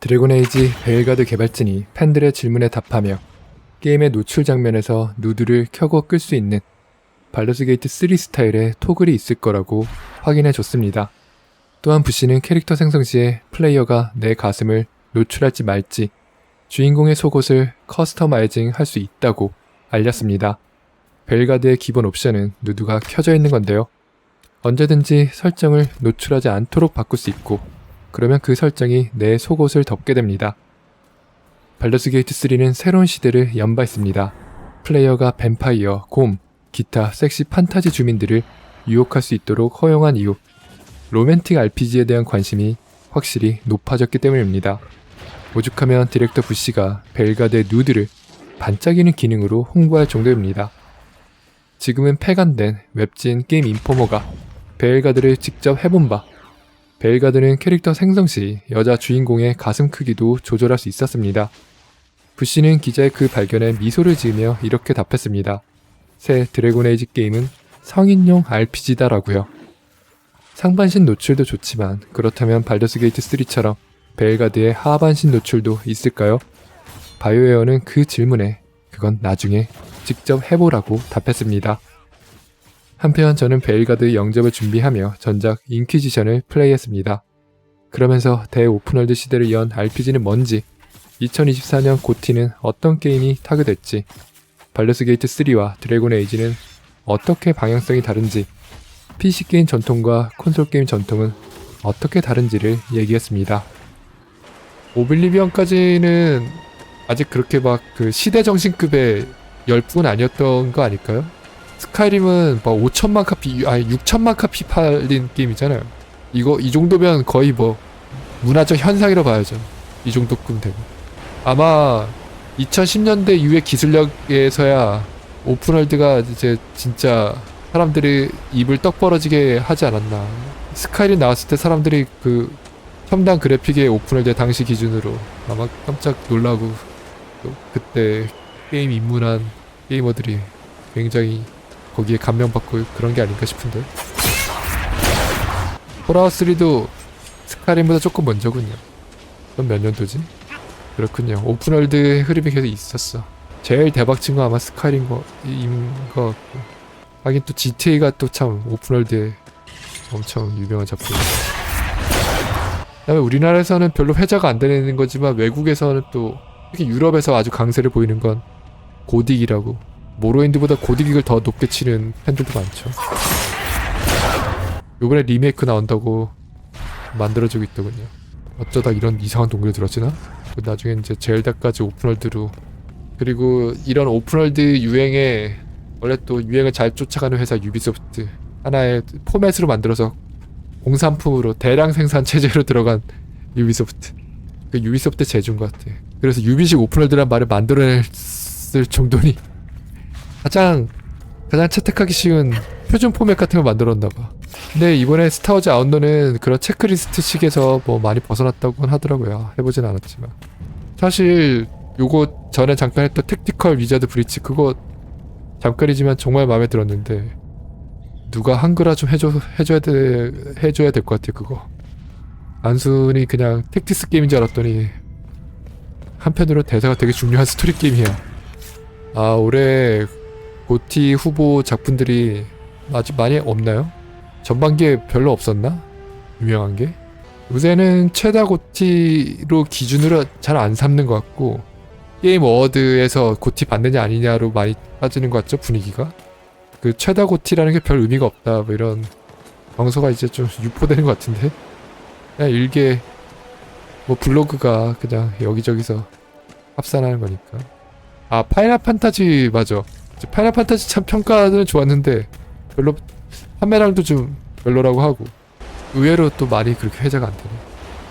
드래곤 에이지 벨가드 개발진이 팬들의 질문에 답하며 게임의 노출 장면에서 누드를 켜고 끌 수 있는 발더스 게이트 3 스타일의 토글이 있을 거라고 확인해 줬습니다. 또한 부시는 캐릭터 생성 시에 플레이어가 내 가슴을 노출할지 말지 주인공의 속옷을 커스터마이징 할 수 있다고 알렸습니다. 벨가드의 기본 옵션은 누드가 켜져 있는 건데요. 언제든지 설정을 노출하지 않도록 바꿀 수 있고 그러면 그 설정이 내 속옷을 덮게 됩니다. 발더스 게이트 3는 새로운 시대를 연바했습니다. 플레이어가 뱀파이어, 곰, 기타 섹시 판타지 주민들을 유혹할 수 있도록 허용한 이유. 로맨틱 RPG에 대한 관심이 확실히 높아졌기 때문입니다. 오죽하면 디렉터 부시가 벨가드의 누드를 반짝이는 기능으로 홍보할 정도입니다. 지금은 폐간된 웹진 게임 인포머가 벨가드를 직접 해본 바 벨가드는 캐릭터 생성 시 여자 주인공의 가슴 크기도 조절할 수 있었습니다. 부시는 기자의 그 발견에 미소를 지으며 이렇게 답했습니다. 새 드래곤 에이지 게임은 성인용 RPG다라고요. 상반신 노출도 좋지만 그렇다면 발더스 게이트 3처럼 벨가드의 하반신 노출도 있을까요? 바이오웨어는 그 질문에 그건 나중에 직접 해보라고 답했습니다. 한편 저는 벨가드 영접을 준비하며 전작 인퀴지션을 플레이했습니다. 그러면서 대오픈월드 시대를 연 RPG는 뭔지, 2024년 고티는 어떤 게임이 타그됐지, 발더스 게이트 3와 드래곤 에이지는 어떻게 방향성이 다른지, PC 게임 전통과 콘솔 게임 전통은 어떻게 다른지를 얘기했습니다. 오빌리비언까지는 아직 그렇게 막 그 시대 정신급의 열풍은 아니었던 거 아닐까요? 스카이림은 막 5천만 카피, 아니 6천만 카피 팔린 게임이잖아요. 이거 이 정도면 거의 뭐 문화적 현상이라 봐야죠. 이 정도끔 되고. 아마 2010년대 이후의 기술력에서야 오픈월드가 이제 진짜 사람들이 입을 떡 벌어지게 하지 않았나. 스카이림 나왔을 때 사람들이 그 첨단 그래픽의 오픈월드 당시 기준으로 아마 깜짝 놀라고 또 그때 게임 입문한 게이머들이 굉장히 거기에 감명받고 그런 게 아닌가 싶은데. 폴아웃 3도 스카림보다 조금 먼저군요. 그럼 몇 년도지? 그렇군요. 오픈월드 흐름이 계속 있었어. 제일 대박친 건 아마 스카이림 거 인 것 같고. 하긴 또 GTA가 또 참 오픈월드에 엄청 유명한 작품이죠. 그다음에 우리나라에서는 별로 회자가 안 되는 거지만 외국에서는 또 특히 유럽에서 아주 강세를 보이는 건 고딕이라고 모로인드보다 고딕을 더 높게 치는 팬들도 많죠. 요번에 리메이크 나온다고 만들어주고 있더군요. 어쩌다 이런 이상한 동굴에 들었지나? 그 나중에 이제 젤다까지 오픈월드로 그리고 이런 오픈월드 유행에 원래 또 유행을 잘 쫓아가는 회사 유비소프트 하나의 포맷으로 만들어서 공산품으로 대량 생산 체제로 들어간 유비소프트 그 유비소프트 제주인 것 같아 그래서 유비식 오픈월드란 말을 만들어냈을 정도니 가장 가장 채택하기 쉬운 표준 포맷 같은 걸 만들었나 봐. 근데 이번에 스타워즈 아웃러는 그런 체크리스트 식에서 뭐 많이 벗어났다고 하더라고요. 해보진 않았지만. 사실 요거 전에 잠깐 했던 택티컬 위자드 브리치 그거 잠깐이지만 정말 마음에 들었는데 누가 한글화 좀 해줘 해줘야 돼 해줘야 될 것 같아 그거. 안순이 그냥 택티스 게임인 줄 알았더니 한편으로 대사가 되게 중요한 스토리 게임이야. 아 올해 고티 후보 작품들이 아직 많이 없나요? 전반기에 별로 없었나? 유명한 게? 요새는 최다 고티로 기준으로 잘 안 삼는 것 같고 게임 어워드에서 고티 받느냐 아니냐로 많이 빠지는 것 같죠 분위기가? 그 최다 고티라는 게 별 의미가 없다 뭐 이런 정서가 이제 좀 유포되는 것 같은데? 그냥 일개 뭐 블로그가 그냥 여기저기서 합산하는 거니까. 아 파이널 판타지 맞아 파이널 판타지 참 평가는 좋았는데 별로 판매량도 좀 별로라고 하고 의외로 또 많이 그렇게 회자가 안 되네.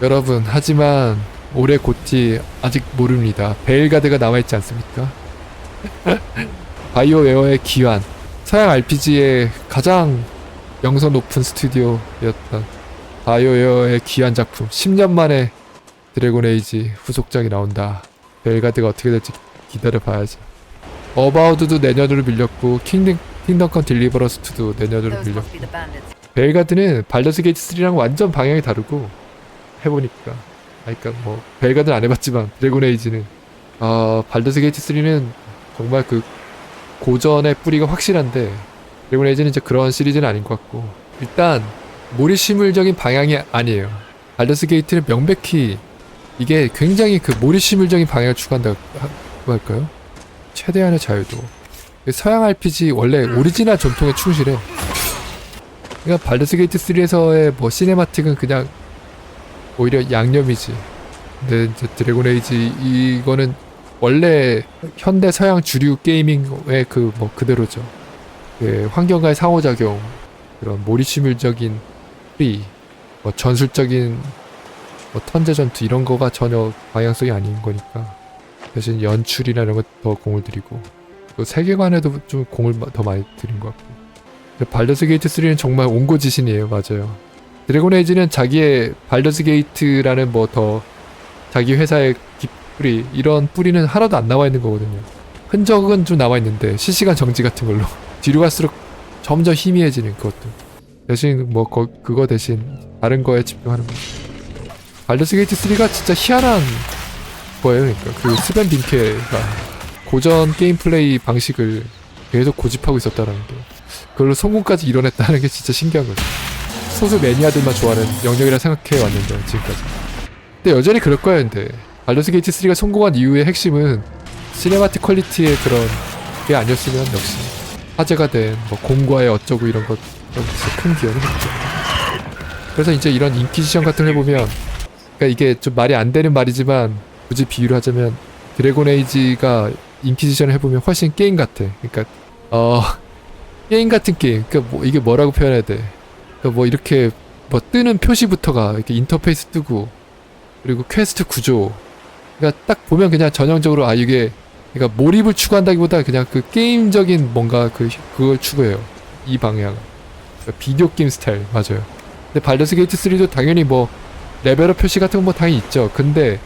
여러분 하지만 올해 고티 아직 모릅니다. 베일가드가 남아있지 않습니까? 바이오웨어의 기환. 서양 RPG의 가장 명성 높은 스튜디오였던 바이오웨어의 귀한 작품. 10년 만에 드래곤 에이지 후속작이 나온다. 벨가드가 어떻게 될지 기다려 봐야지 어바우드도 내년으로 밀렸고 킹덤, 킹덤컨 딜리버러스 2도 내년으로 밀렸고. 벨가드는 발더스 게이트 3랑 완전 방향이 다르고 해보니까 아, 그러니까 뭐 벨가든 안 해봤지만 드래곤 에이지는 아 발더스 게이트 3는 정말 그 고전의 뿌리가 확실한데 드래곤 에이지는 이제 그런 시리즈는 아닌 것 같고 일단 모리시물적인 방향이 아니에요. 발더스 게이트는 명백히 이게 굉장히 그 모리시물적인 방향을 추구한다고 하- 할까요? 최대한의 자유도. 서양 RPG 원래 오리지널 전통에 충실해. 그러니까 발더스 게이트 3에서의 뭐 시네마틱은 그냥 오히려 양념이지. 근데 이제 드래곤 에이지 이거는 원래 현대 서양 주류 게이밍의 그 뭐 그대로죠. 그 환경과의 상호작용, 그런 모리시물적인 프리, 뭐 전술적인 뭐 턴제 전투 이런 거가 전혀 방향성이 아닌 거니까 대신 연출이나 이런 거 더 공을 들이고 또 세계관에도 좀 공을 마- 더 많이 들인 것 같고. 발더스 게이트 3는 정말 온고지신이에요. 맞아요. 드래곤 에이지는 자기의 발더스 게이트라는 뭐 더 자기 회사의 깃뿌리 이런 뿌리는 하나도 안 나와 있는 거거든요. 흔적은 좀 나와 있는데 실시간 정지 같은 걸로. 뒤로 갈수록 점점 희미해지는 그것도. 대신 뭐 거- 그거 대신 다른 거에 집중하는 거. 발더스 게이트 3가 진짜 희한한 거예요. 그러니까 그 스벤 빈케가 고전 게임 플레이 방식을 계속 고집하고 있었다라는 게 그걸로 성공까지 이뤄냈다는 게 진짜 신기한 거죠. 소수 매니아들만 좋아하는 영역이라 생각해 왔는데 지금까지. 근데 여전히 그럴 거예요 근데. 발더스 게이트 3가 성공한 이유의 핵심은 시네마틱 퀄리티의 그런 게 아니었으면 역시 화제가 된 뭐 공과의 어쩌고 이런 것 진짜 큰 기여를 했죠. 그래서 이제 이런 인키지션 같은 걸 해보면 그러니까 이게 좀 말이 안 되는 말이지만 굳이 비유를 하자면 드래곤 에이지가 인키지션을 해보면 훨씬 게임 같아. 그러니까 어 게임 같은 게임. 그러니까 뭐 이게 뭐라고 표현해야 돼? 그러니까 뭐 이렇게 뭐 뜨는 표시부터가 이렇게 인터페이스 뜨고 그리고 퀘스트 구조. 그러니까 딱 보면 그냥 전형적으로 아 이게 그러니까 몰입을 추구한다기보다 그냥 그 게임적인 뭔가 그 그걸 추구해요. 이 방향. 그러니까 비디오 게임 스타일 맞아요. 근데 발더스 게이트 3도 당연히 뭐 레벨업 표시 같은 건 뭐 당연히 있죠. 근데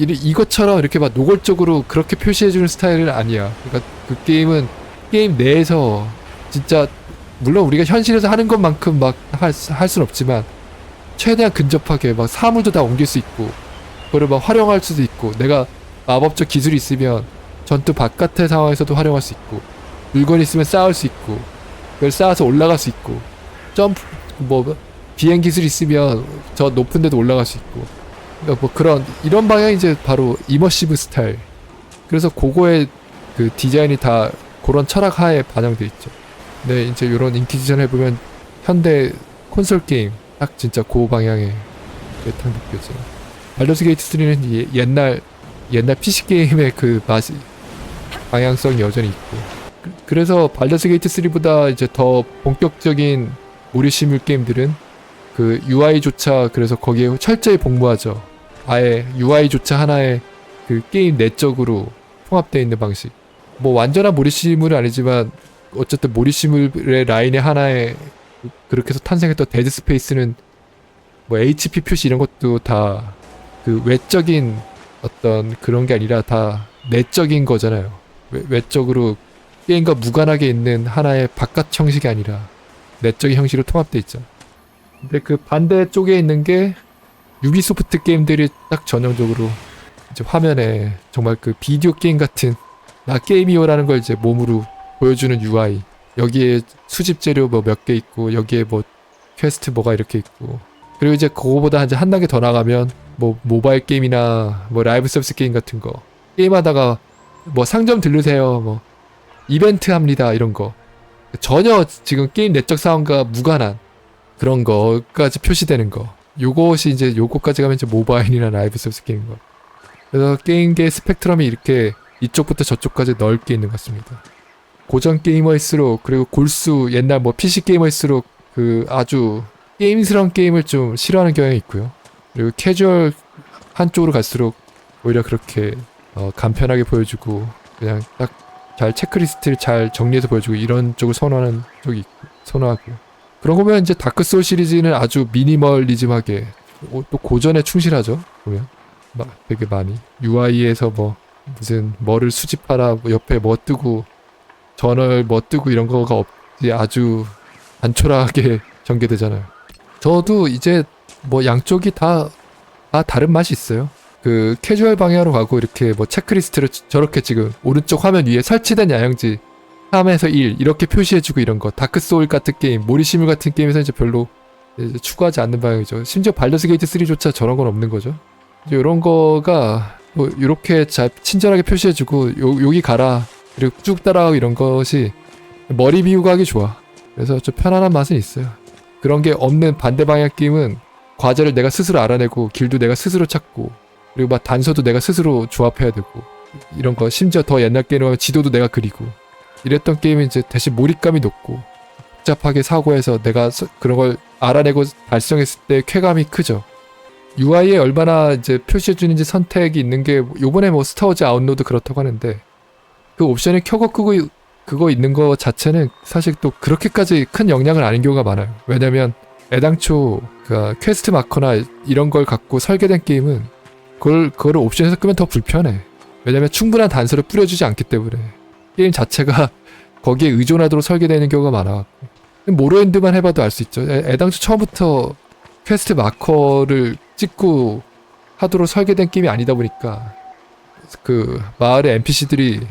이, 이것처럼 이렇게 막 노골적으로 그렇게 표시해주는 스타일은 아니야. 그러니까 그 게임은 게임 내에서 진짜 물론 우리가 현실에서 하는 것만큼 막 할 할 순 없지만 최대한 근접하게 막 사물도 다 옮길 수 있고 그걸 막 활용할 수도 있고 내가 마법적 기술이 있으면 전투 바깥의 상황에서도 활용할 수 있고 물건 있으면 쌓을 수 있고 그걸 쌓아서 올라갈 수 있고 점프 뭐 비행 기술 있으면 저 높은 데도 올라갈 수 있고 그러니까 뭐 그런 이런 방향이 이제 바로 이머시브 스타일 그래서 그거의 그 디자인이 다 그런 철학 하에 반영돼 있죠. 근데 이제 이런 인키지션 해보면 현대 콘솔 게임 딱 진짜 그 방향에 딱 느껴져요. 발더스 게이트 3는 예- 옛날 옛날 PC 게임의 그 맛이 방향성이 여전히 있고. 그- 그래서 발더스 게이트 3보다 이제 더 본격적인 무리시뮬 게임들은 그 UI조차 그래서 거기에 철저히 복무하죠. 아예 UI조차 하나의 그 게임 내적으로 통합되어 있는 방식. 뭐 완전한 모리시물은 아니지만 어쨌든 모리시물의 라인의 하나의 그- 그렇게 해서 탄생했던 데드 스페이스는 뭐 HP 표시 이런 것도 다 그 외적인 어떤 그런 게 아니라 다 내적인 거잖아요. 외, 외적으로 게임과 무관하게 있는 하나의 바깥 형식이 아니라 내적인 형식으로 통합돼 있죠. 근데 그 반대 쪽에 있는 게 유비소프트 게임들이 딱 전형적으로 이제 화면에 정말 그 비디오 게임 같은 나 게임이요라는 걸 이제 몸으로 보여주는 UI 여기에 수집 재료 뭐 몇 개 있고 여기에 뭐 퀘스트 뭐가 이렇게 있고. 그리고 이제 그거보다 이제 한 단계 더 나가면 뭐 모바일 게임이나 뭐 라이브 서비스 게임 같은 거. 게임하다가 뭐 상점 들르세요 뭐. 이벤트 합니다 이런 거. 전혀 지금 게임 내적 상황과 무관한 그런 거까지 표시되는 거. 요것이 이제 요거까지 가면 이제 모바일이나 라이브 서비스 게임인 거. 그래서 게임계 스펙트럼이 이렇게 이쪽부터 저쪽까지 넓게 있는 것 같습니다. 고전 게이머일수록 그리고 골수 옛날 뭐 PC 게이머일수록 그 아주 게임스러운 게임을 좀 싫어하는 경향이 있고요. 그리고 캐주얼 한쪽으로 갈수록 오히려 그렇게 어, 간편하게 보여주고 그냥 딱 잘 체크리스트를 잘 정리해서 보여주고 이런 쪽을 선호하는 쪽이 있고 선호하고 그런 거 보면 이제 다크 소울 시리즈는 아주 미니멀리즘하게 어, 또 고전에 충실하죠 보면. 막 되게 많이. UI에서 뭐 무슨 뭐를 수집하라 뭐 옆에 뭐 뜨고 전월 뭐 뜨고 이런 거가 없이 아주 단촐하게 전개되잖아요. 저도 이제 뭐 양쪽이 다 다 다른 맛이 있어요. 그 캐주얼 방향으로 가고 이렇게 뭐 체크리스트를 저- 저렇게 지금 오른쪽 화면 위에 설치된 야영지 3에서 1 이렇게 표시해주고 이런 거 다크 소울 같은 게임 모리시뮬 같은 게임에서 이제 별로 이제 추구하지 않는 방향이죠. 심지어 발더스 게이트 3조차 저런 건 없는 거죠. 이런 거가 뭐 이렇게 잘 친절하게 표시해주고 요, 여기 가라 그리고 쭉 따라가고 이런 것이 머리 비우고 하기 좋아. 그래서 좀 편안한 맛은 있어요. 그런 게 없는 반대 방향 게임은 과제를 내가 스스로 알아내고 길도 내가 스스로 찾고 그리고 막 단서도 내가 스스로 조합해야 되고 이런 거 심지어 더 옛날 게임은 지도도 내가 그리고 이랬던 게임은 이제 대신 몰입감이 높고 복잡하게 사고해서 내가 서- 그런 걸 알아내고 달성했을 때 쾌감이 크죠. UI에 얼마나 이제 표시해주는지 선택이 있는 게 요번에 뭐 스타워즈 아웃로드 그렇다고 하는데 그 옵션을 켜고 끄고 이- 그거 있는 거 자체는 사실 또 그렇게까지 큰 영향을 아닌 경우가 많아요. 왜냐면 애당초 그 퀘스트 마커나 이런 걸 갖고 설계된 게임은 그걸 그거를 옵션에서 끄면 더 불편해. 왜냐면 충분한 단서를 뿌려주지 않기 때문에 게임 자체가 거기에 의존하도록 설계되는 경우가 많아. 모로엔드만 해봐도 알 수 있죠. 애, 애당초 처음부터 퀘스트 마커를 찍고 하도록 설계된 게임이 아니다 보니까 그 마을의 NPC들이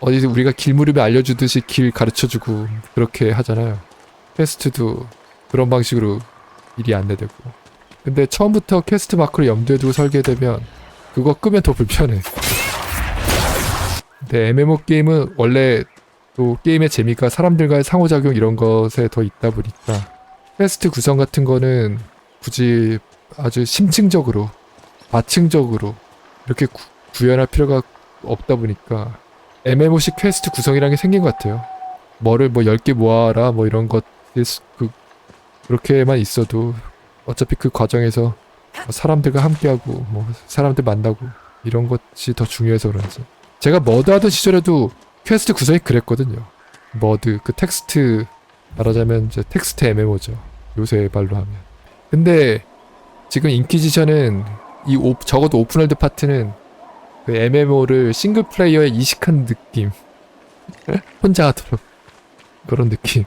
어디서 우리가 길 물으면 알려주듯이 길 가르쳐주고 그렇게 하잖아요. 퀘스트도 그런 방식으로 일이 안내되고. 근데 처음부터 퀘스트 마크를 염두에 두고 설계되면 그거 끄면 더 불편해. 근데 MMO 게임은 원래 또 게임의 재미가 사람들과의 상호작용 이런 것에 더 있다 보니까 퀘스트 구성 같은 거는 굳이 아주 심층적으로 과층적으로 이렇게 구, 구현할 필요가 없다 보니까 MMO식 퀘스트 구성이라는 게 생긴 것 같아요. 뭐를 뭐 10개 모아라 뭐 이런 것 그, 그렇게만 있어도 어차피 그 과정에서 뭐 사람들과 함께하고 뭐 사람들 만나고 이런 것이 더 중요해서 그런지 제가 머드 하던 시절에도 퀘스트 구성이 그랬거든요. 머드 그 텍스트 말하자면 이제 텍스트 MMO죠. 요새 말로 하면. 근데 지금 인퀴지션은 이 오, 적어도 오픈월드 파트는 그 MMO를 싱글 플레이어에 이식한 느낌. 혼자 하도록 그런 느낌.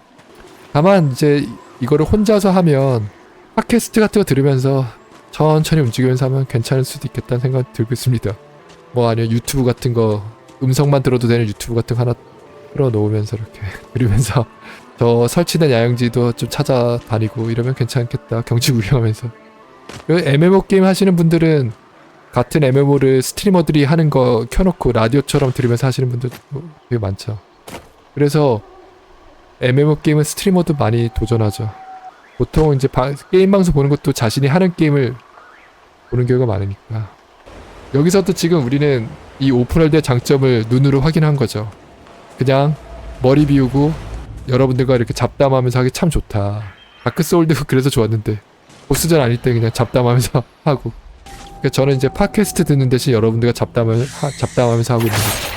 다만 이제 이거를 혼자서 하면 팟캐스트 같은 거 들으면서 천천히 움직이면서 하면 괜찮을 수도 있겠다는 생각 들고 있습니다. 뭐 아니면 유튜브 같은 거 음성만 들어도 되는 유튜브 같은 거 하나 틀어 놓으면서 이렇게 들으면서 저 설치된 야영지도 좀 찾아다니고 이러면 괜찮겠다. 경치 구경하면서. 그 MMO 게임 하시는 분들은 같은 MMO를 스트리머들이 하는 거 켜놓고 라디오처럼 들으면서 하시는 분들 되게 많죠. 그래서 MMO 게임은 스트리머도 많이 도전하죠. 보통 이제 바- 게임 방송 보는 것도 자신이 하는 게임을 보는 경우가 많으니까. 여기서도 지금 우리는 이 오픈월드의 장점을 눈으로 확인한 거죠. 그냥 머리 비우고 여러분들과 이렇게 잡담하면서 하기 참 좋다. 다크 소울도 그래서 좋았는데 보스전 아닐 때 그냥 잡담하면서 하고. 그러니까 저는 이제 팟캐스트 듣는 대신 여러분들과 잡담을 하- 잡담하면서 하고 있는 거죠.